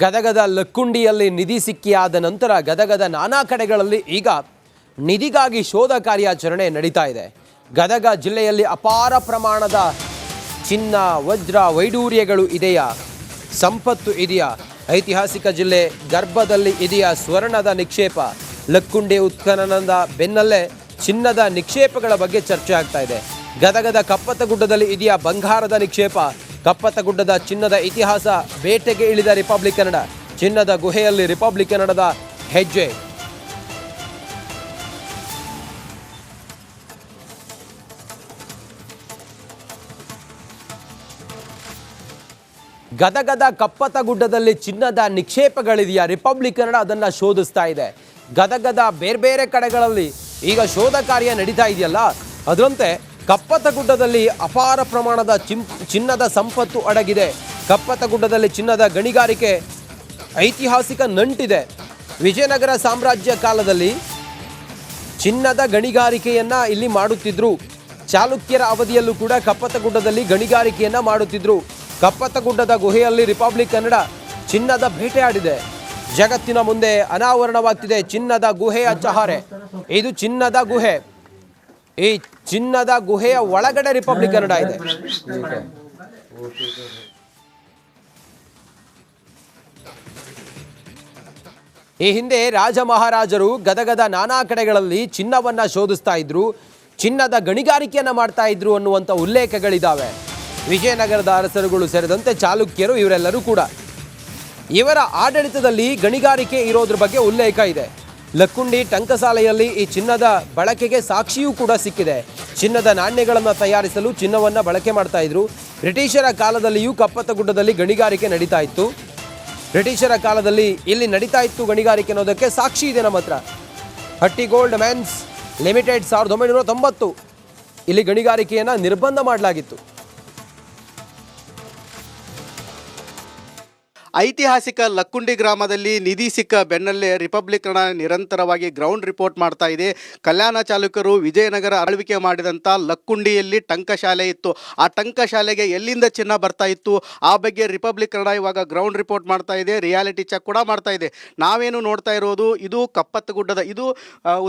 ಗದಗದ ಲಕ್ಕುಂಡಿಯಲ್ಲಿ ನಿಧಿ ಸಿಕ್ಕಿಯಾದ ನಂತರ ಗದಗದ ನಾನಾ ಕಡೆಗಳಲ್ಲಿ ಈಗ ನಿಧಿಗಾಗಿ ಶೋಧ ಕಾರ್ಯಾಚರಣೆ ನಡೀತಾ ಇದೆ. ಗದಗ ಜಿಲ್ಲೆಯಲ್ಲಿ ಅಪಾರ ಪ್ರಮಾಣದ ಚಿನ್ನ, ವಜ್ರ, ವೈಡೂರ್ಯಗಳು ಇದೆಯಾ? ಸಂಪತ್ತು ಇದೆಯಾ? ಐತಿಹಾಸಿಕ ಜಿಲ್ಲೆ ಗರ್ಭದಲ್ಲಿ ಇದೆಯಾ ಸ್ವರ್ಣದ ನಿಕ್ಷೇಪ? ಲಕ್ಕುಂಡಿ ಉತ್ಖನನದ ಬೆನ್ನಲ್ಲೇ ಚಿನ್ನದ ನಿಕ್ಷೇಪಗಳ ಬಗ್ಗೆ ಚರ್ಚೆ ಆಗ್ತಾ ಇದೆ. ಗದಗದ ಕಪ್ಪತ್ತಗುಡ್ಡದಲ್ಲಿ ಇದೆಯಾ ಬಂಗಾರದ ನಿಕ್ಷೇಪ? ಕಪ್ಪತ್ತಗುಡ್ಡದ ಚಿನ್ನದ ಇತಿಹಾಸ ಬೇಟೆಗೆ ಇಳಿದ ರಿಪಬ್ಲಿಕ್ ಕನ್ನಡ, ಚಿನ್ನದ ಗುಹೆಯಲ್ಲಿ ರಿಪಬ್ಲಿಕ್ ಕನ್ನಡದ ಹೆಜ್ಜೆ. ಗದಗದ ಕಪ್ಪತ್ತಗುಡ್ಡದಲ್ಲಿ ಚಿನ್ನದ ನಿಕ್ಷೇಪಗಳಿದೆಯಾ ರಿಪಬ್ಲಿಕ್ ಕನ್ನಡ ಅದನ್ನು ಶೋಧಿಸ್ತಾ ಇದೆ. ಗದಗದ ಬೇರೆ ಬೇರೆ ಕಡೆಗಳಲ್ಲಿ ಈಗ ಶೋಧ ಕಾರ್ಯ ನಡೀತಾ ಇದೆಯಲ್ಲ? ಅದರಂತೆ ಕಪ್ಪತ್ತಗುಡ್ಡದಲ್ಲಿ ಅಪಾರ ಪ್ರಮಾಣದ ಚಿಂ ಚಿನ್ನದ ಸಂಪತ್ತು ಅಡಗಿದೆ. ಕಪ್ಪತ್ತಗುಡ್ಡದಲ್ಲಿ ಚಿನ್ನದ ಗಣಿಗಾರಿಕೆ ಐತಿಹಾಸಿಕ ನಂಟಿದೆ. ವಿಜಯನಗರ ಸಾಮ್ರಾಜ್ಯ ಕಾಲದಲ್ಲಿ ಚಿನ್ನದ ಗಣಿಗಾರಿಕೆಯನ್ನು ಇಲ್ಲಿ ಮಾಡುತ್ತಿದ್ದರು ಚಾಲುಕ್ಯರ ಅವಧಿಯಲ್ಲೂ ಕೂಡ ಕಪ್ಪತ್ತಗುಡ್ಡದಲ್ಲಿ ಗಣಿಗಾರಿಕೆಯನ್ನು ಮಾಡುತ್ತಿದ್ದರು ಕಪ್ಪತ್ತಗುಡ್ಡದ ಗುಹೆಯಲ್ಲಿ ರಿಪಬ್ಲಿಕ್ ಕನ್ನಡ ಚಿನ್ನದ ಬೇಟೆಯಾಡಿದೆ ಜಗತ್ತಿನ ಮುಂದೆ ಅನಾವರಣವಾಗ್ತಿದೆ ಚಿನ್ನದ ಗುಹೆಯ ಚಹಾರೆ. ಇದು ಚಿನ್ನದ ಗುಹೆ. ಈ ಚಿನ್ನದ ಗುಹೆಯ ಒಳಗಡೆ ರಿಪಬ್ಲಿಕ್ ಕನ್ನಡ ಇದೆ. ಈ ಹಿಂದೆ ರಾಜ ಮಹಾರಾಜರು ಗದಗದ ನಾನಾ ಕಡೆಗಳಲ್ಲಿ ಚಿನ್ನವನ್ನ ಶೋಧಿಸ್ತಾ ಇದ್ರು, ಚಿನ್ನದ ಗಣಿಗಾರಿಕೆಯನ್ನ ಮಾಡ್ತಾ ಇದ್ರು ಅನ್ನುವಂಥ ಉಲ್ಲೇಖಗಳಿದ್ದಾವೆ ವಿಜಯನಗರದ ಅರಸರುಗಳು ಸೇರಿದಂತೆ ಚಾಲುಕ್ಯರು ಇವರೆಲ್ಲರೂ ಕೂಡ. ಇವರ ಆಡಳಿತದಲ್ಲಿ ಗಣಿಗಾರಿಕೆ ಇರೋದ್ರ ಬಗ್ಗೆ ಉಲ್ಲೇಖ ಇದೆ. ಲಕ್ಕುಂಡಿ ಟಂಕಸಾಲೆಯಲ್ಲಿ ಈ ಚಿನ್ನದ ಬಳಕೆಗೆ ಸಾಕ್ಷಿಯೂ ಕೂಡ ಸಿಕ್ಕಿದೆ. ಚಿನ್ನದ ನಾಣ್ಯಗಳನ್ನು ತಯಾರಿಸಲು ಚಿನ್ನವನ್ನು ಬಳಕೆ ಮಾಡ್ತಾ ಇದ್ರು. ಬ್ರಿಟಿಷರ ಕಾಲದಲ್ಲಿಯೂ ಕಪ್ಪತ್ತಗುಡ್ಡದಲ್ಲಿ ಗಣಿಗಾರಿಕೆ ನಡೀತಾ ಇತ್ತು. ಬ್ರಿಟಿಷರ ಕಾಲದಲ್ಲಿ ಇಲ್ಲಿ ನಡೀತಾ ಇತ್ತು ಗಣಿಗಾರಿಕೆ ಅನ್ನೋದಕ್ಕೆ ಸಾಕ್ಷಿ ಇದೆ ನಮ್ಮ ಹತ್ರ. ಹಟ್ಟಿ ಗೋಲ್ಡ್ ಮ್ಯಾನ್ಸ್ ಲಿಮಿಟೆಡ್ ಸಾವಿರದ ಒಂಬೈನೂರ ತೊಂಬತ್ತು. ಇಲ್ಲಿ ಗಣಿಗಾರಿಕೆಯನ್ನು ನಿರ್ಬಂಧ ಮಾಡಲಾಗಿತ್ತು. ಐತಿಹಾಸಿಕ ಲಕ್ಕುಂಡಿ ಗ್ರಾಮದಲ್ಲಿ ನಿಧಿ ಸಿಕ್ಕ ಬೆನ್ನಲ್ಲೇ ರಿಪಬ್ಲಿಕ್ ಕನ್ನಡ ನಿರಂತರವಾಗಿ ಗ್ರೌಂಡ್ ರಿಪೋರ್ಟ್ ಮಾಡ್ತಾ ಇದೆ. ಕಲ್ಯಾಣ ಚಾಲುಕರು ವಿಜಯನಗರ ಆಳ್ವಿಕೆ ಮಾಡಿದಂಥ ಲಕ್ಕುಂಡಿಯಲ್ಲಿ ಟಂಕಶಾಲೆ ಇತ್ತು. ಆ ಟಂಕಶಾಲೆಗೆ ಎಲ್ಲಿಂದ ಚಿನ್ನ ಬರ್ತಾ ಇತ್ತು? ಆ ಬಗ್ಗೆ ರಿಪಬ್ಲಿಕ್ ಕನ್ನಡ ಇವಾಗ ಗ್ರೌಂಡ್ ರಿಪೋರ್ಟ್ ಮಾಡ್ತಾ ಇದೆ. ರಿಯಾಲಿಟಿ ಚೆಕ್ ಕೂಡ ಮಾಡ್ತಾ ಇದೆ. ನಾವೇನು ನೋಡ್ತಾ ಇರೋದು? ಇದು ಕಪ್ಪತ್ತಗುಡ್ಡದ ಇದು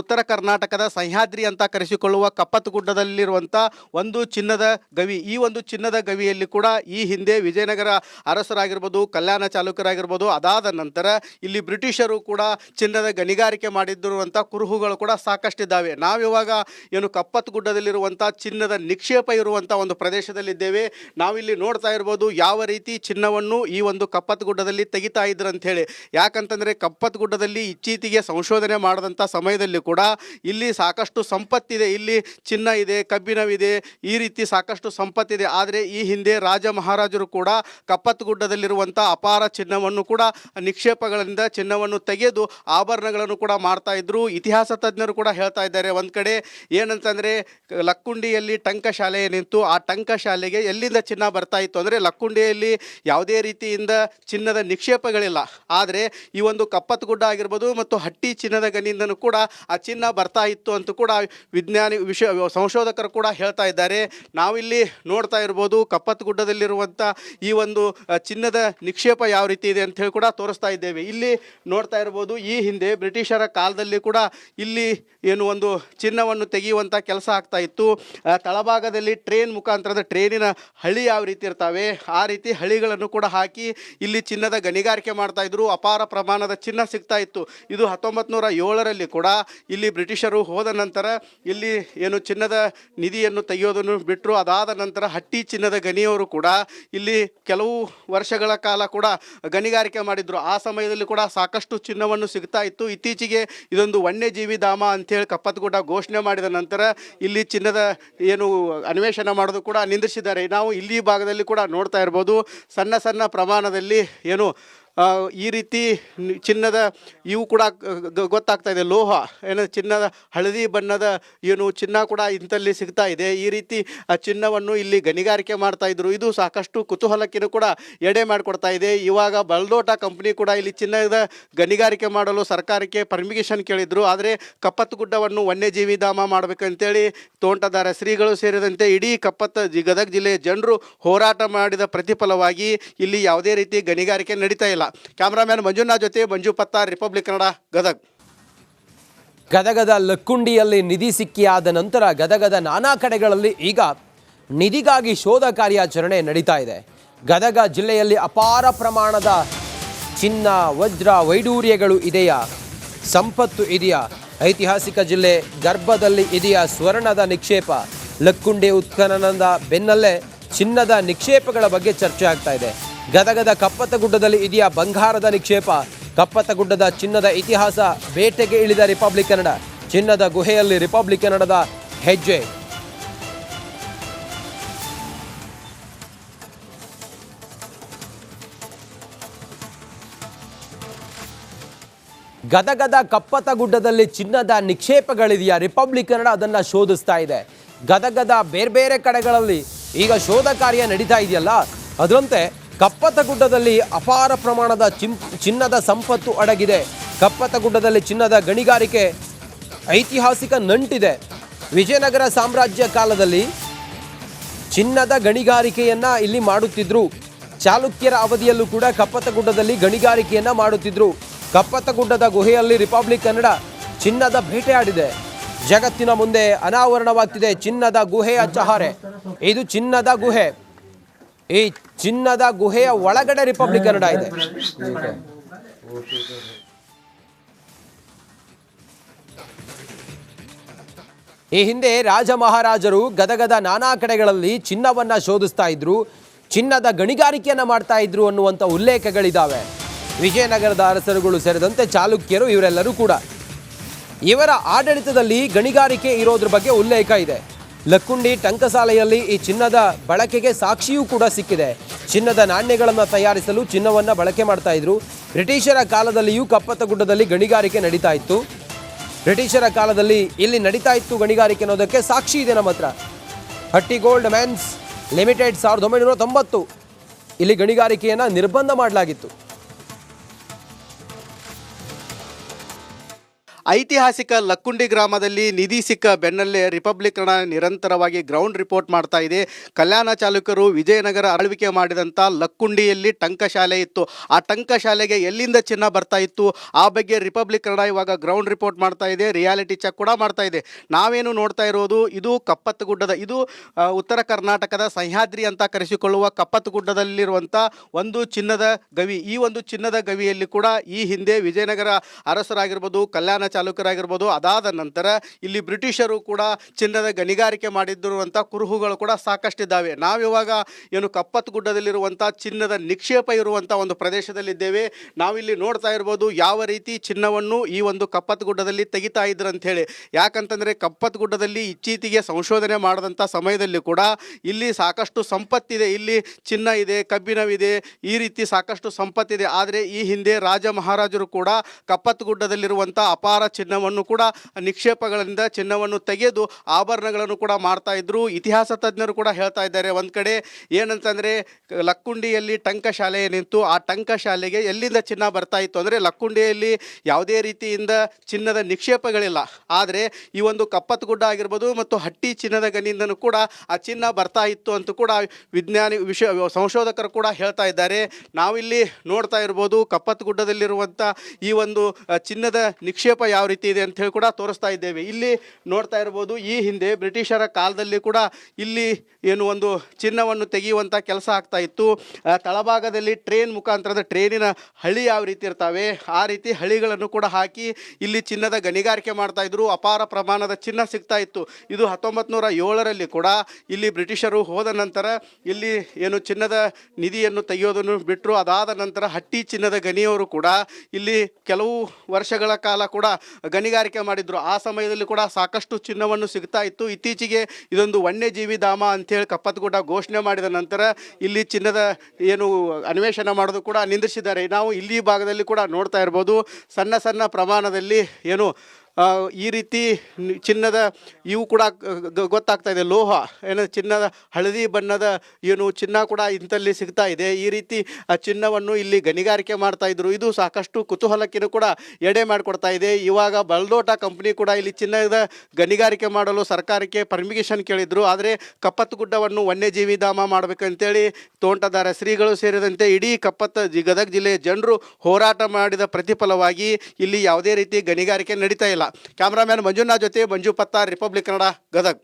ಉತ್ತರ ಕರ್ನಾಟಕದ ಸಹ್ಯಾದ್ರಿ ಅಂತ ಕರೆಸಿಕೊಳ್ಳುವ ಕಪ್ಪತ್ತಗುಡ್ಡದಲ್ಲಿರುವಂಥ ಒಂದು ಚಿನ್ನದ ಗವಿ. ಈ ಒಂದು ಚಿನ್ನದ ಗವಿಯಲ್ಲಿ ಕೂಡ ಈ ಹಿಂದೆ ವಿಜಯನಗರ ಅರಸರಾಗಿರ್ಬೋದು, ಕಲ್ಯಾಣ ಚಾಲುಕ್ಯರಾಗಿರ್ಬೋದು. ಅದಾದ ನಂತರ ಇಲ್ಲಿ ಬ್ರಿಟಿಷರು ಕೂಡ ಚಿನ್ನದ ಗಣಿಗಾರಿಕೆ ಮಾಡಿದ್ದಿರುವಂಥ ಕುರುಹುಗಳು ಕೂಡ ಸಾಕಷ್ಟಿದ್ದಾವೆ. ನಾವಿವಾಗ ಏನು ಕಪ್ಪತ್ ಗುಡ್ಡದಲ್ಲಿರುವಂಥ ಚಿನ್ನದ ನಿಕ್ಷೇಪ ಇರುವಂಥ ಒಂದು ಪ್ರದೇಶದಲ್ಲಿದ್ದೇವೆ. ನಾವಿಲ್ಲಿ ನೋಡ್ತಾ ಇರ್ಬೋದು ಯಾವ ರೀತಿ ಚಿನ್ನವನ್ನು ಈ ಒಂದು ಕಪ್ಪತ್ ಗುಡ್ಡದಲ್ಲಿ ತೆಗಿತಾ ಇದ್ರು ಹೇಳಿ. ಯಾಕಂತಂದರೆ ಕಪ್ಪತ್ ಗುಡ್ಡದಲ್ಲಿ ಇತ್ತೀಚೆಗೆ ಸಂಶೋಧನೆ ಮಾಡಿದಂಥ ಸಮಯದಲ್ಲಿ ಕೂಡ ಇಲ್ಲಿ ಸಾಕಷ್ಟು ಸಂಪತ್ತಿದೆ. ಇಲ್ಲಿ ಚಿನ್ನ ಇದೆ, ಕಬ್ಬಿಣವಿದೆ, ಈ ರೀತಿ ಸಾಕಷ್ಟು ಸಂಪತ್ತಿದೆ. ಆದರೆ ಈ ಹಿಂದೆ ರಾಜ ಮಹಾರಾಜರು ಕೂಡ ಕಪ್ಪತ್ ಗುಡ್ಡದಲ್ಲಿರುವಂಥ ಅಪಾರ ಚಿನ್ನವನ್ನು ಕೂಡ ನಿಕ್ಷೇಪಗಳಿಂದ ಚಿನ್ನವನ್ನು ತೆಗೆದು ಆಭರಣಗಳನ್ನು ಕೂಡ ಮಾಡ್ತಾ ಇದ್ರು. ಇತಿಹಾಸ ತಜ್ಞರು ಕೂಡ ಹೇಳ್ತಾ ಇದ್ದಾರೆ ಒಂದು ಕಡೆ ಏನಂತಂದರೆ ಲಕ್ಕುಂಡಿಯಲ್ಲಿ ಟಂಕಶಾಲೆ ಏನಿತ್ತು, ಆ ಟಂಕಶಾಲೆಗೆ ಎಲ್ಲಿಂದ ಚಿನ್ನ ಬರ್ತಾ ಇತ್ತು ಅಂದರೆ ಲಕ್ಕುಂಡಿಯಲ್ಲಿ ಯಾವುದೇ ರೀತಿಯಿಂದ ಚಿನ್ನದ ನಿಕ್ಷೇಪಗಳಿಲ್ಲ. ಆದರೆ ಈ ಒಂದು ಕಪ್ಪತ್ಗುಡ್ಡ ಆಗಿರ್ಬೋದು ಮತ್ತು ಹಟ್ಟಿ ಚಿನ್ನದ ಗನಿಯಿಂದನೂ ಕೂಡ ಆ ಚಿನ್ನ ಬರ್ತಾ ಇತ್ತು ಅಂತ ಕೂಡ ವಿಜ್ಞಾನಿ, ವಿಷ, ಸಂಶೋಧಕರು ಕೂಡ ಹೇಳ್ತಾ ಇದ್ದಾರೆ. ನಾವಿಲ್ಲಿ ನೋಡ್ತಾ ಇರ್ಬೋದು ಕಪ್ಪತ್ ಗುಡ್ಡದಲ್ಲಿರುವಂಥ ಈ ಒಂದು ಚಿನ್ನದ ನಿಕ್ಷೇಪ ಯಾವ ರೀತಿ ಇದೆ ಅಂತ ಹೇಳಿ ಕೂಡ ತೋರಿಸ್ತಾ ಇದ್ದೇವೆ. ಇಲ್ಲಿ ನೋಡ್ತಾ ಇರ್ಬೋದು ಈ ಹಿಂದೆ ಬ್ರಿಟಿಷರ ಕಾಲದಲ್ಲಿ ಕೂಡ ಇಲ್ಲಿ ಏನು ಒಂದು ಚಿನ್ನವನ್ನು ತೆಗೆಯುವಂಥ ಕೆಲಸ ಆಗ್ತಾ ಇತ್ತು. ತಳಭಾಗದಲ್ಲಿ ಟ್ರೈನ್ ಮುಖಾಂತರದ ಟ್ರೈನಿನ ಹಳಿ ಯಾವ ರೀತಿ ಇರ್ತವೆ, ಆ ರೀತಿ ಹಳಿಗಳನ್ನು ಕೂಡ ಹಾಕಿ ಇಲ್ಲಿ ಚಿನ್ನದ ಗಣಿಗಾರಿಕೆ ಮಾಡ್ತಾ ಇದ್ರು. ಅಪಾರ ಪ್ರಮಾಣದ ಚಿನ್ನ ಸಿಗ್ತಾ ಇತ್ತು. ಇದು ಹತ್ತೊಂಬತ್ತು ನೂರ ಏಳರಲ್ಲಿ ಕೂಡ ಇಲ್ಲಿ ಬ್ರಿಟಿಷರು ಹೋದ ನಂತರ ಇಲ್ಲಿ ಏನು ಚಿನ್ನದ ನಿಧಿಯನ್ನು ತೆಗೆಯೋದನ್ನು ಬಿಟ್ಟರು ಅದಾದ ನಂತರ ಹಟ್ಟಿ ಚಿನ್ನದ ಗಣಿಯವರು ಕೂಡ ಇಲ್ಲಿ ಕೆಲವು ವರ್ಷಗಳ ಕಾಲ ಕೂಡ ಗಣಿಗಾರಿಕೆ ಮಾಡಿದ್ರು. ಆ ಸಮಯದಲ್ಲಿ ಕೂಡ ಸಾಕಷ್ಟು ಚಿನ್ನವನ್ನು ಸಿಗ್ತಾ ಇತ್ತು. ಇತ್ತೀಚೆಗೆ ಇದೊಂದು ವನ್ಯಜೀವಿ ಧಾಮ ಅಂತೇಳಿ ಕಪ್ಪತ್ಗುಡ್ಡ ಘೋಷಣೆ ಮಾಡಿದ ನಂತರ ಇಲ್ಲಿ ಚಿನ್ನದ ಏನು ಅನ್ವೇಷಣೆ ಮಾಡೋದು ಕೂಡ ನಿಂದಿಸಿದ್ದಾರೆ ನಾವು ಇಲ್ಲಿ ಭಾಗದಲ್ಲಿ ಕೂಡ ನೋಡ್ತಾ ಇರ್ಬೋದು. ಸಣ್ಣ ಸಣ್ಣ ಪ್ರಮಾಣದಲ್ಲಿ ಏನು ಈ ರೀತಿ ಚಿನ್ನದ ಇವು ಕೂಡ ಗೊತ್ತಾಗ್ತಾ ಇದೆ. ಲೋಹ, ಏನು ಚಿನ್ನದ, ಹಳದಿ ಬಣ್ಣದ ಏನು ಚಿನ್ನ ಕೂಡ ಇಂಥಲ್ಲಿ ಸಿಗ್ತಾ ಇದೆ. ಈ ರೀತಿ ಆ ಚಿನ್ನವನ್ನು ಇಲ್ಲಿ ಗಣಿಗಾರಿಕೆ ಮಾಡ್ತಾ ಇದ್ರು. ಇದು ಸಾಕಷ್ಟು ಕುತೂಹಲಕ್ಕಿನೂ ಕೂಡ ಎಡೆ ಮಾಡಿಕೊಡ್ತಾ ಇದೆ. ಇವಾಗ ಬಲ್ದೋಟ ಕಂಪ್ನಿ ಕೂಡ ಇಲ್ಲಿ ಚಿನ್ನದ ಗಣಿಗಾರಿಕೆ ಮಾಡಲು ಸರ್ಕಾರಕ್ಕೆ ಪರ್ಮಿಷನ್ ಕೇಳಿದ್ರು. ಆದರೆ ಕಪ್ಪತ್ತು ಗುಡ್ಡವನ್ನು ವನ್ಯಜೀವಿ ಧಾಮ ಮಾಡಬೇಕಂತೇಳಿ ತೋಂಟದಾರ ಶ್ರೀಗಳು ಸೇರಿದಂತೆ ಇಡೀ ಕಪ್ಪತ್ತ ಗದಗ ಜಿಲ್ಲೆಯ ಜನರು ಹೋರಾಟ ಮಾಡಿದ ಪ್ರತಿಫಲವಾಗಿ ಇಲ್ಲಿ ಯಾವುದೇ ರೀತಿ ಗಣಿಗಾರಿಕೆ ನಡೀತಾ ಇಲ್ಲ. ಕ್ಯಾಮ್ರಾಮ್ಯಾನ್ ಮಂಜುನಾಥ್ ಜೊತೆ ಮಂಜು ಪತ್ತಾರ್ ರಿಪಬ್ಲಿಕ್ ಕನ್ನಡ, ಗದಗ್. ಗದಗದ ಲಕ್ಕುಂಡಿಯಲ್ಲಿ ನಿಧಿ ಸಿಕ್ಕಿಯಾದ ನಂತರ ಗದಗದ ನಾನಾ ಕಡೆಗಳಲ್ಲಿ ಈಗ ನಿಧಿಗಾಗಿ ಶೋಧ ಕಾರ್ಯಾಚರಣೆ ನಡೀತಾ ಇದೆ. ಗದಗ ಜಿಲ್ಲೆಯಲ್ಲಿ ಅಪಾರ ಪ್ರಮಾಣದ ಚಿನ್ನ, ವಜ್ರ, ವೈಡೂರ್ಯಗಳು ಇದೆಯಾ? ಸಂಪತ್ತು ಇದೆಯಾ? ಐತಿಹಾಸಿಕ ಜಿಲ್ಲೆ ಗರ್ಭದಲ್ಲಿ ಇದೆಯಾ ಸ್ವರ್ಣದ ನಿಕ್ಷೇಪ? ಲಕ್ಕುಂಡಿ ಉತ್ಖನನದ ಬೆನ್ನಲ್ಲೇ ಚಿನ್ನದ ನಿಕ್ಷೇಪಗಳ ಬಗ್ಗೆ ಚರ್ಚೆ ಆಗ್ತಾ ಇದೆ. ಗದಗದ ಕಪ್ಪತ್ತಗುಡ್ಡದಲ್ಲಿ ಇದೆಯಾ ಬಂಗಾರದ ನಿಕ್ಷೇಪ? ಕಪ್ಪತ್ತಗುಡ್ಡದ ಚಿನ್ನದ ಇತಿಹಾಸ ಬೇಟೆಗೆ ಇಳಿದ ರಿಪಬ್ಲಿಕ್ ಕನ್ನಡ, ಚಿನ್ನದ ಗುಹೆಯಲ್ಲಿ ರಿಪಬ್ಲಿಕ್ ಕನ್ನಡದ ಹೆಜ್ಜೆ. ಗದಗದ ಕಪ್ಪತ್ತಗುಡ್ಡದಲ್ಲಿ ಚಿನ್ನದ ನಿಕ್ಷೇಪಗಳಿದೆಯಾ? ರಿಪಬ್ಲಿಕ್ ಕನ್ನಡ ಅದನ್ನು ಶೋಧಿಸ್ತಾ ಇದೆ. ಗದಗದ ಬೇರೆ ಬೇರೆ ಕಡೆಗಳಲ್ಲಿ ಈಗ ಶೋಧ ಕಾರ್ಯ ನಡೀತಾ ಇದೆಯಲ್ಲ? ಅದರಂತೆ ಕಪ್ಪತ್ತಗುಡ್ಡದಲ್ಲಿ ಅಪಾರ ಪ್ರಮಾಣದ ಚಿಂ ಚಿನ್ನದ ಸಂಪತ್ತು ಅಡಗಿದೆ. ಕಪ್ಪತ್ತಗುಡ್ಡದಲ್ಲಿ ಚಿನ್ನದ ಗಣಿಗಾರಿಕೆ ಐತಿಹಾಸಿಕ ನಂಟಿದೆ. ವಿಜಯನಗರ ಸಾಮ್ರಾಜ್ಯ ಕಾಲದಲ್ಲಿ ಚಿನ್ನದ ಗಣಿಗಾರಿಕೆಯನ್ನು ಇಲ್ಲಿ ಮಾಡುತ್ತಿದ್ದರು ಚಾಲುಕ್ಯರ ಅವಧಿಯಲ್ಲೂ ಕೂಡ ಕಪ್ಪತ್ತಗುಡ್ಡದಲ್ಲಿ ಗಣಿಗಾರಿಕೆಯನ್ನು ಮಾಡುತ್ತಿದ್ದರು ಕಪ್ಪತ್ತಗುಡ್ಡದ ಗುಹೆಯಲ್ಲಿ ರಿಪಬ್ಲಿಕ್ ಕನ್ನಡ ಚಿನ್ನದ ಬೇಟೆಯಾಡಿದೆ ಜಗತ್ತಿನ ಮುಂದೆ ಅನಾವರಣವಾಗ್ತಿದೆ ಚಿನ್ನದ ಗುಹೆಯ ಚಹಾರೆ. ಇದು ಚಿನ್ನದ ಗುಹೆ. ಈ ಚಿನ್ನದ ಗುಹೆಯ ಒಳಗಡೆ ರಿಪಬ್ಲಿಕ್ ಕನ್ನಡ ಇದೆ. ಈ ಹಿಂದೆ ರಾಜ ಮಹಾರಾಜರು ಗದಗದ ನಾನಾ ಕಡೆಗಳಲ್ಲಿ ಚಿನ್ನವನ್ನ ಶೋಧಿಸ್ತಾ ಇದ್ರು, ಚಿನ್ನದ ಗಣಿಗಾರಿಕೆಯನ್ನ ಮಾಡ್ತಾ ಇದ್ರು ಅನ್ನುವಂಥ ಉಲ್ಲೇಖಗಳಿದ್ದಾವೆ ವಿಜಯನಗರದ ಅರಸರುಗಳು ಸೇರಿದಂತೆ ಚಾಲುಕ್ಯರು ಇವರೆಲ್ಲರೂ ಕೂಡ. ಇವರ ಆಡಳಿತದಲ್ಲಿ ಗಣಿಗಾರಿಕೆ ಇರೋದ್ರ ಬಗ್ಗೆ ಉಲ್ಲೇಖ ಇದೆ. ಲಕ್ಕುಂಡಿ ಟಂಕಸಾಲೆಯಲ್ಲಿ ಈ ಚಿನ್ನದ ಬಳಕೆಗೆ ಸಾಕ್ಷಿಯೂ ಕೂಡ ಸಿಕ್ಕಿದೆ. ಚಿನ್ನದ ನಾಣ್ಯಗಳನ್ನು ತಯಾರಿಸಲು ಚಿನ್ನವನ್ನು ಬಳಕೆ ಮಾಡ್ತಾ ಇದ್ರು. ಬ್ರಿಟಿಷರ ಕಾಲದಲ್ಲಿಯೂ ಕಪ್ಪತ್ತಗುಡ್ಡದಲ್ಲಿ ಗಣಿಗಾರಿಕೆ ನಡೀತಾ ಇತ್ತು. ಬ್ರಿಟಿಷರ ಕಾಲದಲ್ಲಿ ಇಲ್ಲಿ ನಡೀತಾ ಇತ್ತು ಗಣಿಗಾರಿಕೆ ಅನ್ನೋದಕ್ಕೆ ಸಾಕ್ಷಿ ಇದೆ ನಮ್ಮ ಹತ್ರ. ಹಟ್ಟಿ ಗೋಲ್ಡ್ ಮ್ಯಾನ್ಸ್ ಲಿಮಿಟೆಡ್ ಸಾವಿರದ ಒಂಬೈನೂರ ತೊಂಬತ್ತು. ಇಲ್ಲಿ ಗಣಿಗಾರಿಕೆಯನ್ನು ನಿರ್ಬಂಧ ಮಾಡಲಾಗಿತ್ತು. ಐತಿಹಾಸಿಕ ಲಕ್ಕುಂಡಿ ಗ್ರಾಮದಲ್ಲಿ ನಿಧಿ ಸಿಕ್ಕ ಬೆನ್ನಲ್ಲೇ ರಿಪಬ್ಲಿಕ್ ಕನ್ನಡ ನಿರಂತರವಾಗಿ ಗ್ರೌಂಡ್ ರಿಪೋರ್ಟ್ ಮಾಡ್ತಾ ಇದೆ. ಕಲ್ಯಾಣ ಚಾಲುಕರು ವಿಜಯನಗರ ಆಳ್ವಿಕೆ ಮಾಡಿದಂಥ ಲಕ್ಕುಂಡಿಯಲ್ಲಿ ಟಂಕಶಾಲೆ ಇತ್ತು. ಆ ಟಂಕಶಾಲೆಗೆ ಎಲ್ಲಿಂದ ಚಿನ್ನ ಬರ್ತಾ ಇತ್ತು? ಆ ಬಗ್ಗೆ ರಿಪಬ್ಲಿಕ್ ಕನ್ನಡ ಇವಾಗ ಗ್ರೌಂಡ್ ರಿಪೋರ್ಟ್ ಮಾಡ್ತಾ ಇದೆ. ರಿಯಾಲಿಟಿ ಚೆಕ್ ಕೂಡ ಮಾಡ್ತಾ ಇದೆ. ನಾವೇನು ನೋಡ್ತಾ ಇರೋದು? ಇದು ಕಪ್ಪತ್ತಗುಡ್ಡದ ಇದು ಉತ್ತರ ಕರ್ನಾಟಕದ ಸಹ್ಯಾದ್ರಿ ಅಂತ ಕರೆಸಿಕೊಳ್ಳುವ ಕಪ್ಪತ್ತಗುಡ್ಡದಲ್ಲಿರುವಂಥ ಒಂದು ಚಿನ್ನದ ಗವಿ. ಈ ಒಂದು ಚಿನ್ನದ ಗವಿಯಲ್ಲಿ ಕೂಡ ಈ ಹಿಂದೆ ವಿಜಯನಗರ ಅರಸರಾಗಿರ್ಬೋದು, ಕಲ್ಯಾಣ ಚಾಲುಕ್ಯರಾಗಿರ್ಬೋದು. ಅದಾದ ನಂತರ ಇಲ್ಲಿ ಬ್ರಿಟಿಷರು ಕೂಡ ಚಿನ್ನದ ಗಣಿಗಾರಿಕೆ ಮಾಡಿದ್ದಿರುವಂಥ ಕುರುಹುಗಳು ಕೂಡ ಸಾಕಷ್ಟಿದ್ದಾವೆ. ನಾವಿವಾಗ ಏನು ಕಪ್ಪತ್ ಗುಡ್ಡದಲ್ಲಿರುವಂಥ ಚಿನ್ನದ ನಿಕ್ಷೇಪ ಇರುವಂಥ ಒಂದು ಪ್ರದೇಶದಲ್ಲಿದ್ದೇವೆ. ನಾವಿಲ್ಲಿ ನೋಡ್ತಾ ಇರ್ಬೋದು ಯಾವ ರೀತಿ ಚಿನ್ನವನ್ನು ಈ ಒಂದು ಕಪ್ಪತ್ ಗುಡ್ಡದಲ್ಲಿ ತೆಗಿತಾ ಇದ್ರು ಹೇಳಿ. ಯಾಕಂತಂದರೆ ಕಪ್ಪತ್ ಗುಡ್ಡದಲ್ಲಿ ಇತ್ತೀಚೆಗೆ ಸಂಶೋಧನೆ ಮಾಡಿದಂಥ ಸಮಯದಲ್ಲಿ ಕೂಡ ಇಲ್ಲಿ ಸಾಕಷ್ಟು ಸಂಪತ್ತಿದೆ. ಇಲ್ಲಿ ಚಿನ್ನ ಇದೆ, ಕಬ್ಬಿಣವಿದೆ, ಈ ರೀತಿ ಸಾಕಷ್ಟು ಸಂಪತ್ತಿದೆ. ಆದರೆ ಈ ಹಿಂದೆ ರಾಜ ಮಹಾರಾಜರು ಕೂಡ ಕಪ್ಪತ್ ಗುಡ್ಡದಲ್ಲಿರುವಂಥ ಅಪಾರ ಚಿನ್ನವನ್ನು ಕೂಡ ನಿಕ್ಷೇಪಗಳಿಂದ ಚಿನ್ನವನ್ನು ತೆಗೆದು ಆಭರಣಗಳನ್ನು ಕೂಡ ಮಾಡ್ತಾ ಇದ್ರು. ಇತಿಹಾಸ ತಜ್ಞರು ಕೂಡ ಹೇಳ್ತಾ ಇದ್ದಾರೆ ಒಂದು ಕಡೆ ಏನಂತಂದರೆ ಲಕ್ಕುಂಡಿಯಲ್ಲಿ ಟಂಕಶಾಲೆ ಏನಿತ್ತು, ಆ ಟಂಕಶಾಲೆಗೆ ಎಲ್ಲಿಂದ ಚಿನ್ನ ಬರ್ತಾ ಇತ್ತು ಅಂದರೆ ಲಕ್ಕುಂಡಿಯಲ್ಲಿ ಯಾವುದೇ ರೀತಿಯಿಂದ ಚಿನ್ನದ ನಿಕ್ಷೇಪಗಳಿಲ್ಲ. ಆದರೆ ಈ ಒಂದು ಕಪ್ಪತ್ಗುಡ್ಡ ಆಗಿರ್ಬೋದು ಮತ್ತು ಹಟ್ಟಿ ಚಿನ್ನದ ಗನಿಯಿಂದನೂ ಕೂಡ ಆ ಚಿನ್ನ ಬರ್ತಾ ಇತ್ತು ಅಂತ ಕೂಡ ವಿಜ್ಞಾನಿ, ವಿಷ, ಸಂಶೋಧಕರು ಕೂಡ ಹೇಳ್ತಾ ಇದ್ದಾರೆ. ನಾವಿಲ್ಲಿ ನೋಡ್ತಾ ಇರ್ಬೋದು ಕಪ್ಪತ್ ಗುಡ್ಡದಲ್ಲಿರುವಂಥ ಈ ಒಂದು ಚಿನ್ನದ ನಿಕ್ಷೇಪ ಯಾವ ರೀತಿ ಇದೆ ಅಂತ ಹೇಳಿ ಕೂಡ ತೋರಿಸ್ತಾ ಇದ್ದೇವೆ. ಇಲ್ಲಿ ನೋಡ್ತಾ ಇರ್ಬೋದು ಈ ಹಿಂದೆ ಬ್ರಿಟಿಷರ ಕಾಲದಲ್ಲಿ ಕೂಡ ಇಲ್ಲಿ ಏನು ಒಂದು ಚಿನ್ನವನ್ನು ತೆಗೆಯುವಂಥ ಕೆಲಸ ಆಗ್ತಾ ಇತ್ತು. ತಳಭಾಗದಲ್ಲಿ ಟ್ರೈನ್ ಮುಖಾಂತರದ ಟ್ರೈನಿನ ಹಳಿ ಯಾವ ರೀತಿ ಇರ್ತವೆ, ಆ ರೀತಿ ಹಳಿಗಳನ್ನು ಕೂಡ ಹಾಕಿ ಇಲ್ಲಿ ಚಿನ್ನದ ಗಣಿಗಾರಿಕೆ ಮಾಡ್ತಾ ಇದ್ರು. ಅಪಾರ ಪ್ರಮಾಣದ ಚಿನ್ನ ಸಿಗ್ತಾ ಇತ್ತು. ಇದು ಹತ್ತೊಂಬತ್ತು ನೂರ ಏಳರಲ್ಲಿ ಕೂಡ ಇಲ್ಲಿ ಬ್ರಿಟಿಷರು ಹೋದ ನಂತರ ಇಲ್ಲಿ ಏನು ಚಿನ್ನದ ನಿಧಿಯನ್ನು ತೆಗೆಯೋದನ್ನು ಬಿಟ್ಟರು ಅದಾದ ನಂತರ ಹಟ್ಟಿ ಚಿನ್ನದ ಗಣಿಯವರು ಕೂಡ ಇಲ್ಲಿ ಕೆಲವು ವರ್ಷಗಳ ಕಾಲ ಕೂಡ ಗಣಿಗಾರಿಕೆ ಮಾಡಿದ್ರು. ಆ ಸಮಯದಲ್ಲಿ ಕೂಡ ಸಾಕಷ್ಟು ಚಿನ್ನವನ್ನು ಸಿಗ್ತಾ ಇತ್ತು. ಇತ್ತೀಚೆಗೆ ಇದೊಂದು ವನ್ಯಜೀವಿ ಧಾಮ ಅಂತೇಳಿ ಕಪ್ಪತ್ಗುಡ್ಡ ಘೋಷಣೆ ಮಾಡಿದ ನಂತರ ಇಲ್ಲಿ ಚಿನ್ನದ ಏನು ಅನ್ವೇಷಣೆ ಮಾಡೋದು ಕೂಡ ನಿಂದಿಸಿದ್ದಾರೆ ನಾವು ಇಲ್ಲಿ ಭಾಗದಲ್ಲಿ ಕೂಡ ನೋಡ್ತಾ ಇರ್ಬೋದು. ಸಣ್ಣ ಸಣ್ಣ ಪ್ರಮಾಣದಲ್ಲಿ ಏನು ಈ ರೀತಿ ಚಿನ್ನದ ಇವು ಕೂಡ ಗೊತ್ತಾಗ್ತಾ ಇದೆ. ಲೋಹ, ಏನು ಚಿನ್ನದ, ಹಳದಿ ಬಣ್ಣದ ಏನು ಚಿನ್ನ ಕೂಡ ಇಂಥಲ್ಲಿ ಸಿಗ್ತಾ ಇದೆ. ಈ ರೀತಿ ಆ ಚಿನ್ನವನ್ನು ಇಲ್ಲಿ ಗಣಿಗಾರಿಕೆ ಮಾಡ್ತಾ ಇದ್ರು. ಇದು ಸಾಕಷ್ಟು ಕುತೂಹಲಕ್ಕಿನೂ ಕೂಡ ಎಡೆ ಮಾಡಿಕೊಡ್ತಾ ಇದೆ. ಇವಾಗ ಬಲ್ದೋಟ ಕಂಪ್ನಿ ಕೂಡ ಇಲ್ಲಿ ಚಿನ್ನದ ಗಣಿಗಾರಿಕೆ ಮಾಡಲು ಸರ್ಕಾರಕ್ಕೆ ಪರ್ಮಿಷನ್ ಕೇಳಿದ್ರು. ಆದರೆ ಕಪ್ಪತ್ತು ಗುಡ್ಡವನ್ನು ವನ್ಯಜೀವಿ ಧಾಮ ಮಾಡಬೇಕಂತೇಳಿ ತೋಂಟದಾರ ಶ್ರೀಗಳು ಸೇರಿದಂತೆ ಇಡೀ ಕಪ್ಪತ್ತ ಗದಗ ಜಿಲ್ಲೆಯ ಜನರು ಹೋರಾಟ ಮಾಡಿದ ಪ್ರತಿಫಲವಾಗಿ ಇಲ್ಲಿ ಯಾವುದೇ ರೀತಿ ಗಣಿಗಾರಿಕೆ ನಡೀತಾ ಇಲ್ಲ. ಕ್ಯಾಮ್ರಾಮ್ಯಾನ್ ಮಂಜುನಾಥ್ ಜೊತೆ ಮಂಜು ಪತ್ತಾರ್ ರಿಪಬ್ಲಿಕ್ ಕನ್ನಡ ಗದಗ್.